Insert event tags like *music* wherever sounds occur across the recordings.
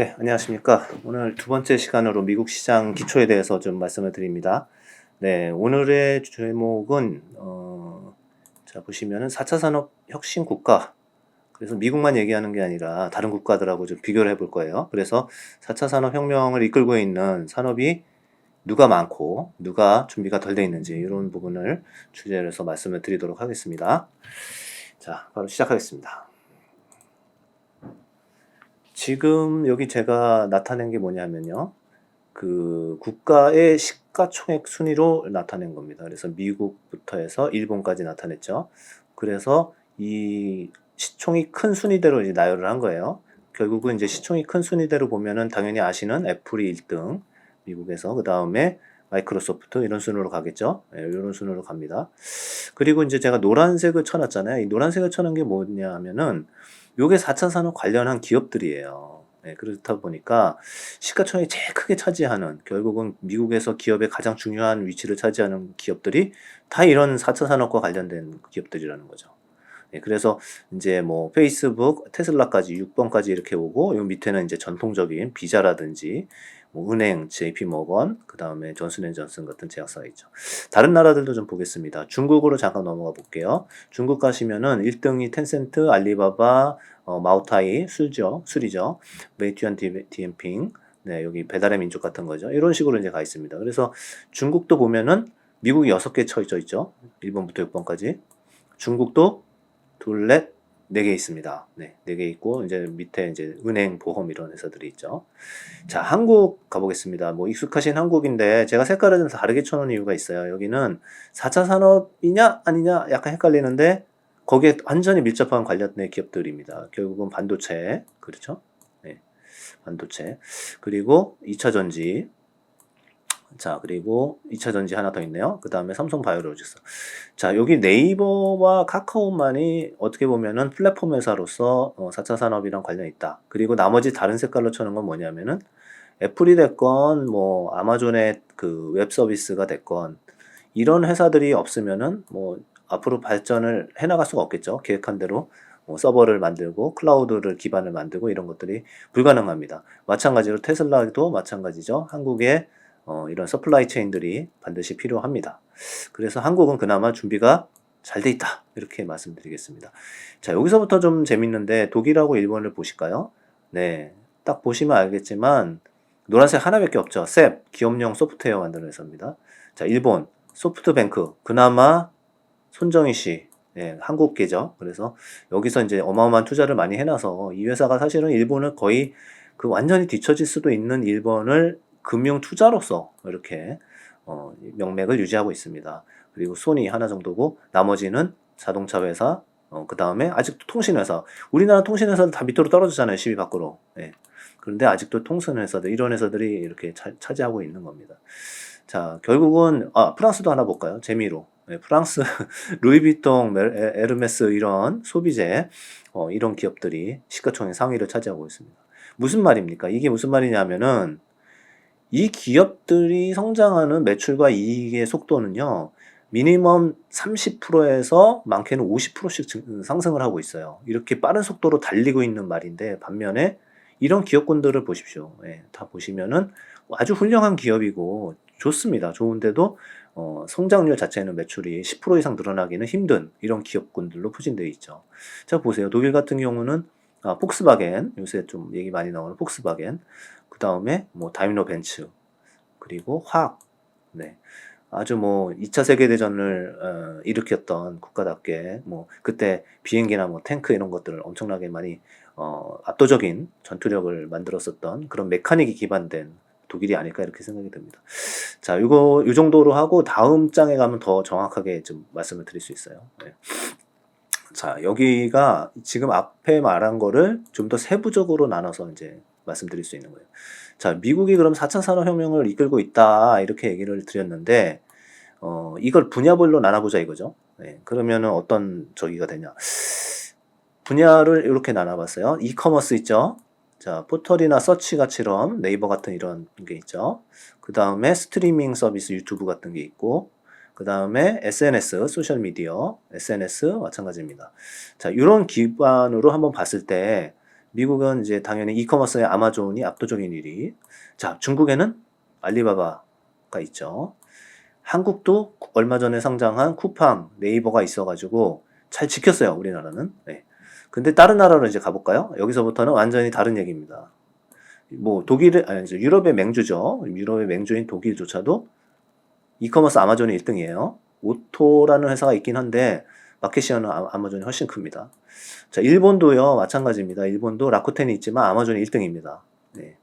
네, 안녕하십니까. 오늘 두 번째 시간으로 미국 시장 기초에 대해서 좀 말씀을 드립니다. 네, 오늘의 제목은, 어, 자, 보시면은 4차 산업 혁신 국가. 그래서 미국만 얘기하는 게 아니라 다른 국가들하고 좀 비교를 해볼 거예요. 그래서 4차 산업 혁명을 이끌고 있는 산업이 누가 많고 누가 준비가 덜 돼 있는지 이런 부분을 주제로 해서 말씀을 드리도록 하겠습니다. 자, 바로 시작하겠습니다. 지금 여기 제가 나타낸 게 뭐냐면요. 그 국가의 시가총액 순위로 나타낸 겁니다. 그래서 미국부터 해서 일본까지 나타냈죠. 그래서 이 시총이 큰 순위대로 이제 나열을 한 거예요. 결국은 이제 시총이 큰 순위대로 보면은 당연히 아시는 애플이 1등, 미국에서 그 다음에 마이크로소프트 이런 순으로 가겠죠. 예, 이런 순으로 갑니다. 그리고 이제 제가 노란색을 쳐놨잖아요. 이 노란색을 쳐놓은 게 뭐냐면은 요게 4차 산업 관련한 기업들이에요. 네, 그렇다 보니까 시가총액이 제일 크게 차지하는 결국은 미국에서 기업의 가장 중요한 위치를 차지하는 기업들이 다 이런 4차 산업과 관련된 기업들이라는 거죠. 네, 그래서 이제 뭐 페이스북, 테슬라까지 6번까지 이렇게 오고 요 밑에는 이제 전통적인 비자라든지 뭐 은행, JP 모건, 그 다음에 존슨앤존슨 같은 제약사가 있죠. 다른 나라들도 좀 보겠습니다. 중국으로 잠깐 넘어가 볼게요. 중국 가시면은 1등이 텐센트, 알리바바, 어, 마오타이, 술죠, 술이죠. 메이투안 디엠핑, 네, 여기 배달의 민족 같은 거죠. 이런 식으로 이제 가 있습니다. 그래서 중국도 보면은 미국이 6개 쳐져 있죠. 1번부터 6번까지. 중국도 둘, 넷, 네 개 있습니다. 네, 네 개 있고, 이제 밑에 이제 은행, 보험 이런 회사들이 있죠. 자, 한국 가보겠습니다. 뭐 익숙하신 한국인데, 제가 색깔을 좀 다르게 쳐놓은 이유가 있어요. 여기는 4차 산업이냐, 아니냐, 약간 헷갈리는데, 거기에 완전히 밀접한 관련된 기업들입니다. 결국은 반도체, 그렇죠? 네, 반도체. 그리고 2차 전지, 자, 그리고 2차 전지 하나 더 있네요. 그 다음에 삼성 바이오로직스. 자, 여기 네이버와 카카오만이 어떻게 보면은 플랫폼 회사로서 어, 4차 산업이랑 관련이 있다. 그리고 나머지 다른 색깔로 쳐는 건 뭐냐면은 애플이 됐건 뭐 아마존의 그 웹 서비스가 됐건 이런 회사들이 없으면은 뭐 앞으로 발전을 해나갈 수가 없겠죠. 계획한 대로 뭐 서버를 만들고 클라우드를 기반을 만들고 이런 것들이 불가능합니다. 마찬가지로 테슬라도 마찬가지죠. 한국의 어, 이런 서플라이 체인들이 반드시 필요합니다. 그래서 한국은 그나마 준비가 잘 돼 있다. 이렇게 말씀드리겠습니다. 자, 여기서부터 좀 재밌는데 독일하고 일본을 보실까요? 네. 딱 보시면 알겠지만 노란색 하나밖에 없죠. 셉, 기업용 소프트웨어 만드는 회사입니다. 자, 일본, 소프트뱅크. 그나마 손정희 씨, 예, 한국계죠. 그래서 여기서 이제 어마어마한 투자를 많이 해놔서 이 회사가 사실은 일본을 거의 그 완전히 뒤처질 수도 있는 일본을 금융 투자로서 이렇게 어, 명맥을 유지하고 있습니다. 그리고 소니 하나 정도고 나머지는 자동차 회사, 어, 그 다음에 아직도 통신 회사. 우리나라 통신 회사들 다 밑으로 떨어지잖아요. 10위 밖으로. 예. 그런데 아직도 통신 회사들 이런 회사들이 이렇게 차, 차지하고 있는 겁니다. 자, 결국은 아 프랑스도 하나 볼까요? 재미로. 네, 프랑스 *laughs* 루이비통, 에르메스 이런 소비재 어, 이런 기업들이 시가총액 상위를 차지하고 있습니다. 무슨 말입니까? 이게 무슨 말이냐면은 이 기업들이 성장하는 매출과 이익의 속도는요, 미니멈 30%에서 많게는 50%씩 증- 상승을 하고 있어요. 이렇게 빠른 속도로 달리고 있는 말인데, 반면에 이런 기업군들을 보십시오. 예, 다 보시면은 아주 훌륭한 기업이고 좋습니다. 좋은데도 어, 성장률 자체는 매출이 10% 이상 늘어나기는 힘든 이런 기업군들로 포진되어 있죠. 자, 보세요. 독일 같은 경우는 아, 폭스바겐, 요새 좀 얘기 많이 나오는 폭스바겐, 그 다음에 뭐 다임러 벤츠, 그리고 화학, 네. 아주 뭐 2차 세계대전을 어, 일으켰던 국가답게 뭐 그때 비행기나 뭐 탱크 이런 것들을 엄청나게 많이 어, 압도적인 전투력을 만들었었던 그런 메카닉이 기반된 독일이 아닐까 이렇게 생각이 듭니다. 자, 이거 이 정도로 하고 다음 장에 가면 더 정확하게 좀 말씀을 드릴 수 있어요. 네. 자, 여기가 지금 앞에 말한 거를 좀 더 세부적으로 나눠서 이제 말씀드릴 수 있는 거예요. 자, 미국이 그럼 4차 산업혁명을 이끌고 있다 이렇게 얘기를 드렸는데 어, 이걸 분야별로 나눠보자 이거죠. 네, 그러면은 어떤 저기가 되냐? 분야를 이렇게 나눠봤어요. 이커머스 있죠. 자, 포털이나 서치 가처럼 네이버 같은 이런 게 있죠. 그 다음에 스트리밍 서비스 유튜브 같은 게 있고, 그 다음에 SNS, 소셜미디어, SNS 마찬가지입니다. 자, 이런 기반으로 한번 봤을 때, 미국은 이제 당연히 이커머스의 아마존이 압도적인 1위. 자, 중국에는 알리바바가 있죠. 한국도 얼마 전에 상장한 쿠팡, 네이버가 있어가지고 잘 지켰어요, 우리나라는. 네. 근데 다른 나라로 이제 가볼까요? 여기서부터는 완전히 다른 얘기입니다. 뭐 독일의 아니 유럽의 맹주죠. 유럽의 맹주인 독일조차도 이커머스 아마존이 1등이에요. 오토라는 회사가 있긴 한데 마켓시어는 아- 아마존이 훨씬 큽니다. 자, 일본도요, 마찬가지입니다. 일본도 라쿠텐이 있지만 아마존이 1등입니다. 네.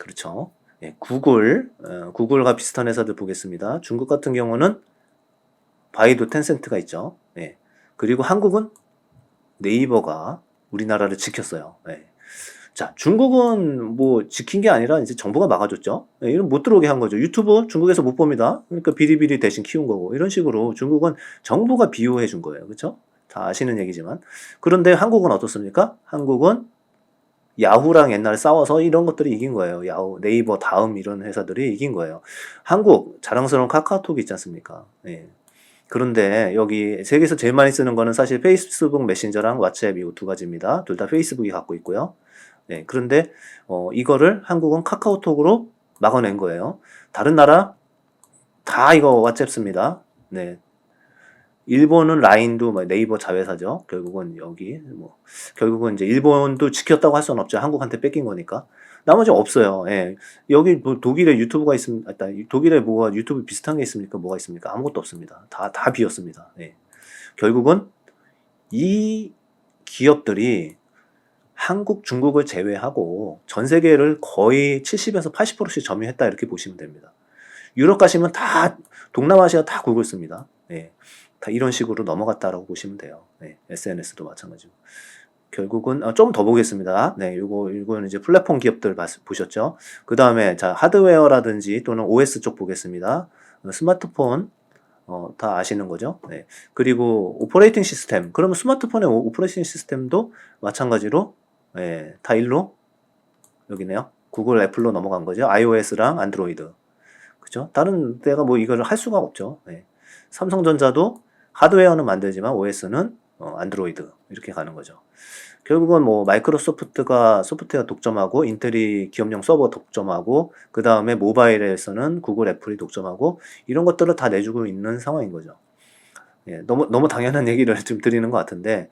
그렇죠. 예, 구글, 어, 구글과 비슷한 회사들 보겠습니다. 중국 같은 경우는 바이두 텐센트가 있죠. 예. 그리고 한국은 네이버가 우리나라를 지켰어요. 예. 자, 중국은 뭐 지킨 게 아니라 이제 정부가 막아줬죠. 예, 이런 못 들어오게 한 거죠. 유튜브 중국에서 못 봅니다. 그러니까 비리비리 대신 키운 거고 이런 식으로 중국은 정부가 비호해 준 거예요. 그렇죠? 다 아시는 얘기지만 그런데 한국은 어떻습니까? 한국은 야후랑 옛날에 싸워서 이런 것들이 이긴 거예요. 야후, 네이버 다음 이런 회사들이 이긴 거예요. 한국 자랑스러운 카카오톡 있지 않습니까? 예. 그런데 여기 세계에서 제일 많이 쓰는 거는 사실 페이스북 메신저랑 왓츠앱 이두 가지입니다. 둘 다 페이스북이 갖고 있고요. 네, 그런데 어, 이거를 한국은 카카오톡으로 막아낸 거예요. 다른 나라 다 이거 왓츠앱 씁니다. 네. 일본은 라인도 뭐 네이버 자회사죠. 결국은 여기 뭐 결국은 이제 일본도 지켰다고 할 수는 없죠. 한국한테 뺏긴 거니까. 나머지 없어요. 예. 여기 뭐 독일에 유튜브가 있으면 아, 독일에 뭐가 유튜브 비슷한 게 있습니까? 뭐가 있습니까? 아무것도 없습니다. 다 다 비었습니다. 예. 결국은 이 기업들이 한국, 중국을 제외하고 전 세계를 거의 70에서 80%씩 점유했다 이렇게 보시면 됩니다. 유럽 가시면 다 동남아시아 다 구글 씁니다. 예. 다 이런 식으로 넘어갔다라고 보시면 돼요. 네, SNS도 마찬가지고. 결국은 어, 좀더 보겠습니다. 네, 요거 이거는 이제 플랫폼 기업들 봤- 보셨죠? 그 다음에 자 하드웨어라든지 또는 OS 쪽 보겠습니다. 어, 스마트폰 어, 다 아시는 거죠? 네. 그리고 오퍼레이팅 시스템. 그러면 스마트폰의 오- 오퍼레이팅 시스템도 마찬가지로 예, 다 일로 여기네요. 구글, 애플로 넘어간 거죠. iOS랑 안드로이드. 그죠? 다른 데가 뭐 이걸 할 수가 없죠. 네. 삼성전자도 하드웨어는 만들지만 OS는 어, 안드로이드 이렇게 가는 거죠. 결국은 뭐 마이크로소프트가 소프트웨어 독점하고 인텔이 기업용 서버 독점하고 그 다음에 모바일에서는 구글, 애플이 독점하고 이런 것들을 다 내주고 있는 상황인 거죠. 예, 너무 너무 당연한 *laughs* 얘기를 좀 드리는 것 같은데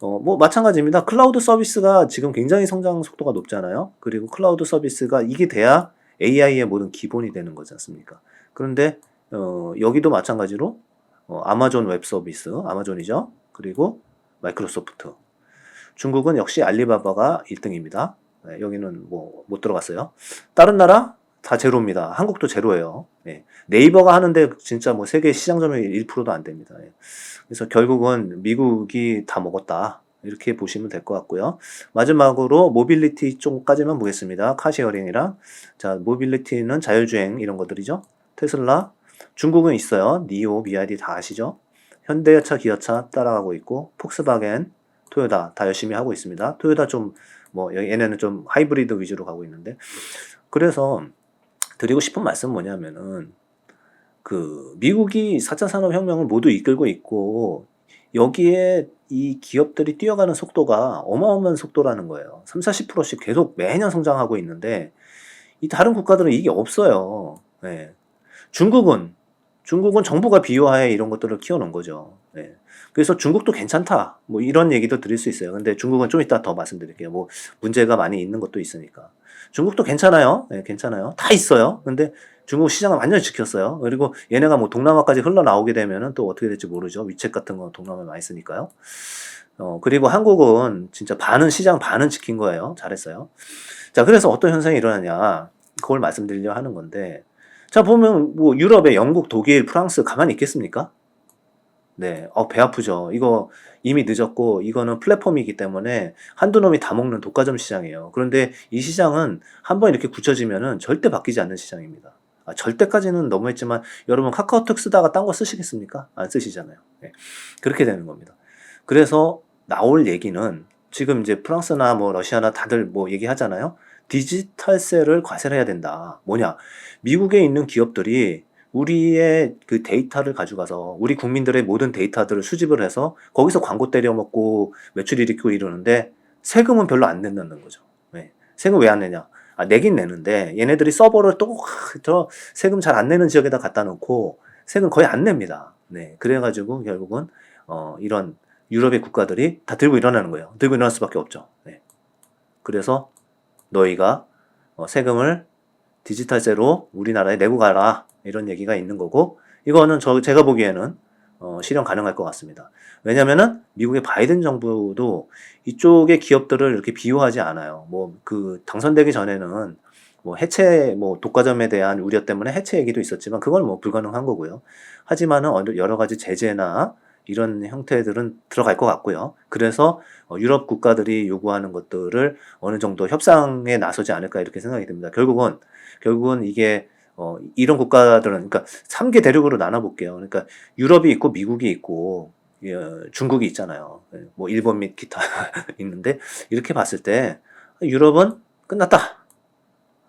어, 뭐 마찬가지입니다. 클라우드 서비스가 지금 굉장히 성장 속도가 높잖아요. 그리고 클라우드 서비스가 이게 돼야 AI의 모든 기본이 되는 거지 않습니까? 그런데 어, 여기도 마찬가지로 어, 아마존 웹 서비스, 아마존이죠. 그리고 마이크로소프트. 중국은 역시 알리바바가 1등입니다. 여기는 뭐 못 들어갔어요. 다른 나라 다 제로입니다. 한국도 제로예요. 예. 네이버가 하는데 진짜 뭐 세계 시장 점유율 1%도 안 됩니다. 예. 그래서 결국은 미국이 다 먹었다. 이렇게 보시면 될 것 같고요. 마지막으로 모빌리티 쪽까지만 보겠습니다. 카시어링이랑 자 모빌리티는 자율주행 이런 것들이죠. 테슬라, 중국은 있어요. 니오, BYD 다 아시죠? 현대차, 기아차 따라가고 있고 폭스바겐, 토요타 다 열심히 하고 있습니다. 토요타 좀뭐 얘네는 좀 하이브리드 위주로 가고 있는데 그래서 드리고 싶은 말씀 은 뭐냐면은 그 미국이 4차 산업혁명을 모두 이끌고 있고 여기에 이 기업들이 뛰어가는 속도가 어마어마한 속도라는 거예요. 3, 40%씩 계속 매년 성장하고 있는데 이 다른 국가들은 이게 없어요. 네. 중국은 중국은 정부가 비호하에 이런 것들을 키워놓은 거죠. 네. 그래서 중국도 괜찮다. 뭐 이런 얘기도 드릴 수 있어요. 근데 중국은 좀 이따 더 말씀드릴게요. 뭐 문제가 많이 있는 것도 있으니까. 중국도 괜찮아요. 네, 괜찮아요. 다 있어요. 근데 중국 시장을 완전히 지켰어요. 그리고 얘네가 뭐 동남아까지 흘러나오게 되면은 또 어떻게 될지 모르죠. 위챗 같은 거 동남아에 많이 쓰니까요. 어, 그리고 한국은 진짜 반은 시장 반은 지킨 거예요. 잘했어요. 자, 그래서 어떤 현상이 일어나냐. 그걸 말씀드리려 하는 건데. 자, 보면 뭐 유럽의 영국, 독일, 프랑스 가만히 있겠습니까? 네, 어, 배 아프죠. 이거 이미 늦었고, 이거는 플랫폼이기 때문에 한두 놈이 다 먹는 독과점 시장이에요. 그런데 이 시장은 한번 이렇게 굳혀지면은 절대 바뀌지 않는 시장입니다. 아, 절대까지는 너무했지만, 여러분 카카오톡 쓰다가 딴 거 쓰시겠습니까? 안 쓰시잖아요. 네, 그렇게 되는 겁니다. 그래서 나올 얘기는 지금 이제 프랑스나 뭐 러시아나 다들 뭐 얘기하잖아요. 디지털세를 과세를 해야 된다. 뭐냐? 미국에 있는 기업들이 우리의 그 데이터를 가져가서 우리 국민들의 모든 데이터들을 수집을 해서 거기서 광고 때려 먹고 매출 일으키고 이러는데 세금은 별로 안 낸다는 거죠. 네. 세금 왜 안 내냐? 아, 내긴 내는데 얘네들이 서버를 또 저 세금 잘 안 내는 지역에다 갖다 놓고 세금 거의 안 냅니다. 네. 그래가지고 결국은 어, 이런 유럽의 국가들이 다 들고 일어나는 거예요. 들고 일어날 수밖에 없죠. 네. 그래서 너희가 어, 세금을 디지털세로 우리나라에 내고 가라 이런 얘기가 있는 거고 이거는 저 제가 보기에는 어, 실현 가능할 것 같습니다. 왜냐면은 미국의 바이든 정부도 이쪽의 기업들을 이렇게 비호하지 않아요. 뭐 그 당선되기 전에는 뭐 해체 뭐 독과점에 대한 우려 때문에 해체 얘기도 있었지만 그건 뭐 불가능한 거고요. 하지만은 여러 가지 제재나 이런 형태들은 들어갈 것 같고요. 그래서 어, 유럽 국가들이 요구하는 것들을 어느 정도 협상에 나서지 않을까 이렇게 생각이 듭니다. 결국은 결국은 이게 어, 이런 국가들은 그러니까 3개 대륙으로 나눠 볼게요. 그러니까 유럽이 있고 미국이 있고 예, 중국이 있잖아요. 예, 뭐 일본 및 기타 *laughs* 있는데 이렇게 봤을 때 유럽은 끝났다.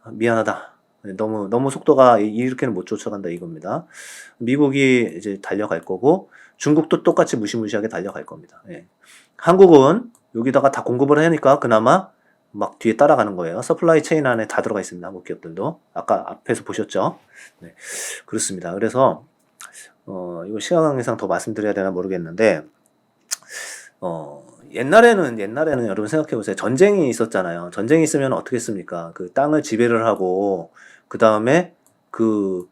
아, 미안하다. 너무 너무 속도가 이- 이렇게는 못 쫓아간다 이겁니다. 미국이 이제 달려갈 거고 중국도 똑같이 무시무시하게 달려갈 겁니다. 예. 한국은 여기다가 다 공급을 하니까 그나마 막 뒤에 따라가는 거예요. 서플라이 체인 안에 다 들어가 있습니다. 한국 기업들도 아까 앞에서 보셨죠? 네, 그렇습니다. 그래서 어, 이거 시간 관계상 더 말씀드려야 되나 모르겠는데 어, 옛날에는 옛날에는 여러분 생각해 보세요. 전쟁이 있었잖아요. 전쟁이 있으면 어떻게 했습니까? 그 땅을 지배를 하고 그 다음에 그,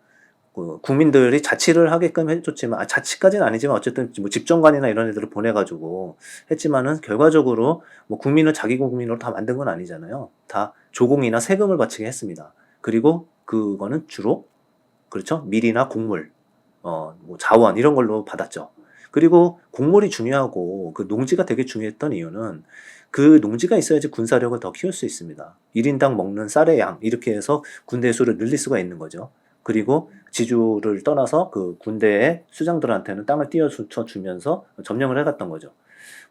그 국민들이 자치를 하게끔 해줬지만 아, 자치까지는 아니지만 어쨌든 뭐 집정관이나 이런 애들을 보내가지고 했지만은 결과적으로 뭐 국민을 자기 국민으로 다 만든 건 아니잖아요. 다 조공이나 세금을 바치게 했습니다. 그리고 그거는 주로 그렇죠 밀이나 곡물, 어, 뭐 자원 이런 걸로 받았죠. 그리고 곡물이 중요하고 그 농지가 되게 중요했던 이유는 그 농지가 있어야지 군사력을 더 키울 수 있습니다. 1인당 먹는 쌀의 양 이렇게 해서 군대의 수를 늘릴 수가 있는 거죠. 그리고 지주를 떠나서 그 군대의 수장들한테는 땅을 띄워쳐 주면서 점령을 해갔던 거죠.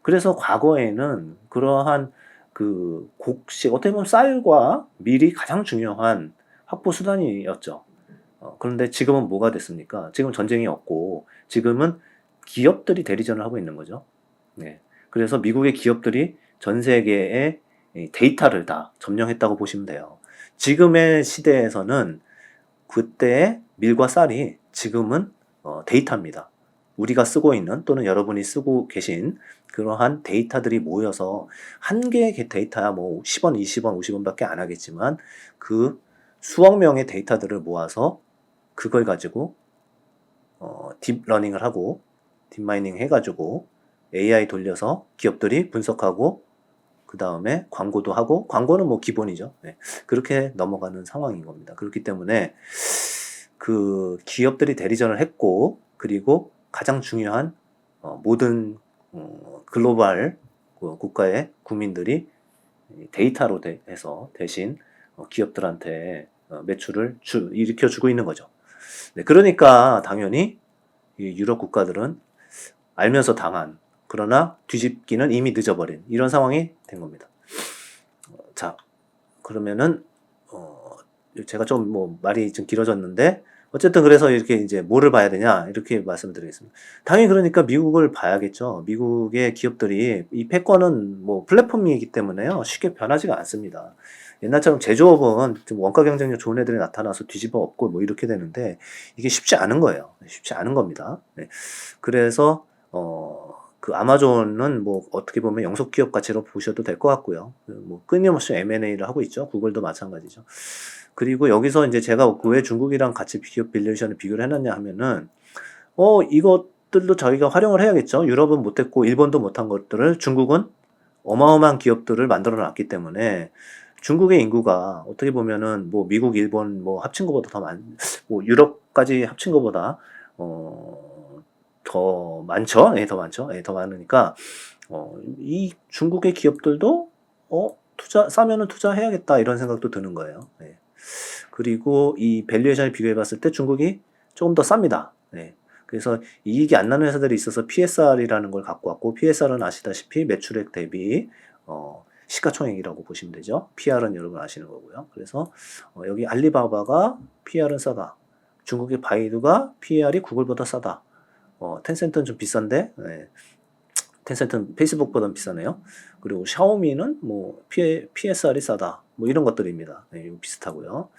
그래서 과거에는 그러한 그 곡식 어떻게 보면 쌀과 밀이 가장 중요한 확보 수단이었죠. 어, 그런데 지금은 뭐가 됐습니까? 지금 전쟁이 없고 지금은 기업들이 대리전을 하고 있는 거죠. 네. 그래서 미국의 기업들이 전 세계의 이 데이터를 다 점령했다고 보시면 돼요. 지금의 시대에서는 그때의 밀과 쌀이 지금은 어, 데이터입니다. 우리가 쓰고 있는 또는 여러분이 쓰고 계신 그러한 데이터들이 모여서 한 개의 데이터야 뭐 10원, 20원, 50원밖에 안 하겠지만 그 수억 명의 데이터들을 모아서 그걸 가지고 어, 딥러닝을 하고 딥마이닝 해가지고 AI 돌려서 기업들이 분석하고 그 다음에 광고도 하고 광고는 뭐 기본이죠. 네. 그렇게 넘어가는 상황인 겁니다. 그렇기 때문에 그 기업들이 대리전을 했고 그리고 가장 중요한 어, 모든 어, 글로벌 그 국가의 국민들이 데이터로 대- 해서 대신 어, 기업들한테 어, 매출을 주, 일으켜 주고 있는 거죠. 네, 그러니까 당연히 이 유럽 국가들은 알면서 당한 그러나 뒤집기는 이미 늦어버린 이런 상황이 된 겁니다. 어, 자 그러면은 어, 제가 좀 뭐 말이 좀 길어졌는데 어쨌든 그래서 이렇게 이제 뭐를 봐야 되냐 이렇게 말씀드리겠습니다. 당연히 그러니까 미국을 봐야겠죠. 미국의 기업들이 이 패권은 뭐 플랫폼이기 때문에요 쉽게 변하지가 않습니다. 옛날처럼 제조업은 좀 원가 경쟁력 좋은 애들이 나타나서 뒤집어 엎고 뭐 이렇게 되는데 이게 쉽지 않은 거예요. 쉽지 않은 겁니다. 네. 그래서 어, 그 아마존은 뭐 어떻게 보면 영속 기업 가치로 보셔도 될 것 같고요. 뭐 끊임없이 M&A를 하고 있죠. 구글도 마찬가지죠. 그리고 여기서 이제 제가 왜 중국이랑 같이 기업 밸류에이션을 비교를 해놨냐 하면은 어 이것들도 저희가 활용을 해야겠죠. 유럽은 못했고 일본도 못한 것들을 중국은 어마어마한 기업들을 만들어 놨기 때문에 중국의 인구가 어떻게 보면은 뭐 미국, 일본 뭐 합친 것보다 더 많, 뭐 유럽까지 합친 것보다 어, 더 많죠. 예, 더 많죠. 예, 더 많으니까 어, 이 중국의 기업들도 어, 투자 싸면은 투자해야겠다 이런 생각도 드는 거예요. 예. 그리고 이 밸류에이션을 비교해 봤을 때 중국이 조금 더 쌉니다. 예. 그래서 이익이 안 나는 회사들이 있어서 PSR이라는 걸 갖고 왔고 PSR은 아시다시피 매출액 대비 어, 시가총액이라고 보시면 되죠. PR은 여러분 아시는 거고요. 그래서 어, 여기 알리바바가 PR은 싸다. 중국의 바이두가 PR이 구글보다 싸다. 어, 텐센트는 좀 비싼데 예. 텐센트는 페이스북보다 비싸네요. 그리고 샤오미는 뭐 P, PSR이 싸다. 뭐 이런 것들입니다. 네, 비슷하고요.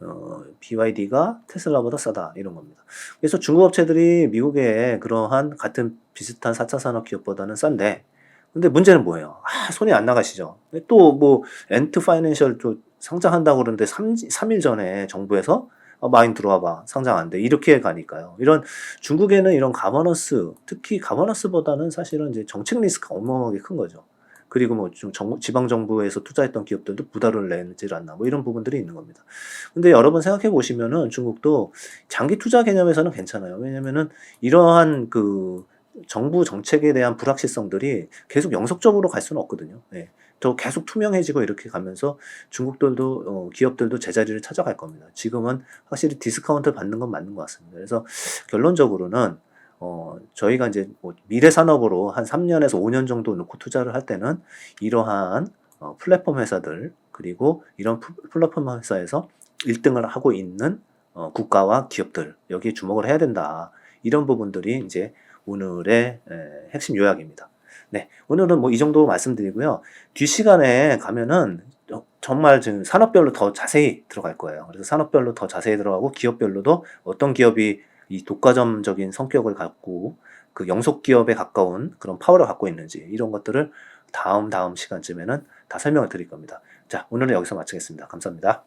어, BYD가 테슬라보다 싸다. 이런 겁니다. 그래서 중국 업체들이 미국의 그러한 같은 비슷한 4차 산업 기업보다는 싼데 근데 문제는 뭐예요? 아, 손이 안 나가시죠. 또 뭐 엔트 파이낸셜 또 상장한다고 그러는데 3, 3일 전에 정부에서 어, 마인 들어와 봐. 상장 안 돼. 이렇게 가니까요. 이런 중국에는 이런 가버넌스, 특히 가버넌스보다는 사실은 이제 정책 리스크가 어마어마하게 큰 거죠. 그리고 뭐 좀 지방 정부에서 투자했던 기업들도 부담을 내질 않나 뭐 이런 부분들이 있는 겁니다. 근데 여러 번 생각해 보시면은 중국도 장기 투자 개념에서는 괜찮아요. 왜냐면은 이러한 그 정부 정책에 대한 불확실성들이 계속 영속적으로 갈 수는 없거든요. 예. 더 계속 투명해지고 이렇게 가면서 중국들도 어, 기업들도 제자리를 찾아갈 겁니다. 지금은 확실히 디스카운트 받는 건 맞는 것 같습니다. 그래서 결론적으로는 어, 저희가 이제 뭐 미래 산업으로 한 3년에서 5년 정도 놓고 투자를 할 때는 이러한 어, 플랫폼 회사들 그리고 이런 프- 플랫폼 회사에서 1등을 하고 있는 어, 국가와 기업들 여기에 주목을 해야 된다. 이런 부분들이 이제 오늘의 에, 핵심 요약입니다. 네, 오늘은 뭐 이 정도 말씀드리고요. 뒤 시간에 가면은 어, 정말 지금 산업별로 더 자세히 들어갈 거예요. 그래서 산업별로 더 자세히 들어가고 기업별로도 어떤 기업이 이 독과점적인 성격을 갖고 그 영속 기업에 가까운 그런 파워를 갖고 있는지 이런 것들을 다음 다음 시간쯤에는 다 설명을 드릴 겁니다. 자, 오늘은 여기서 마치겠습니다. 감사합니다.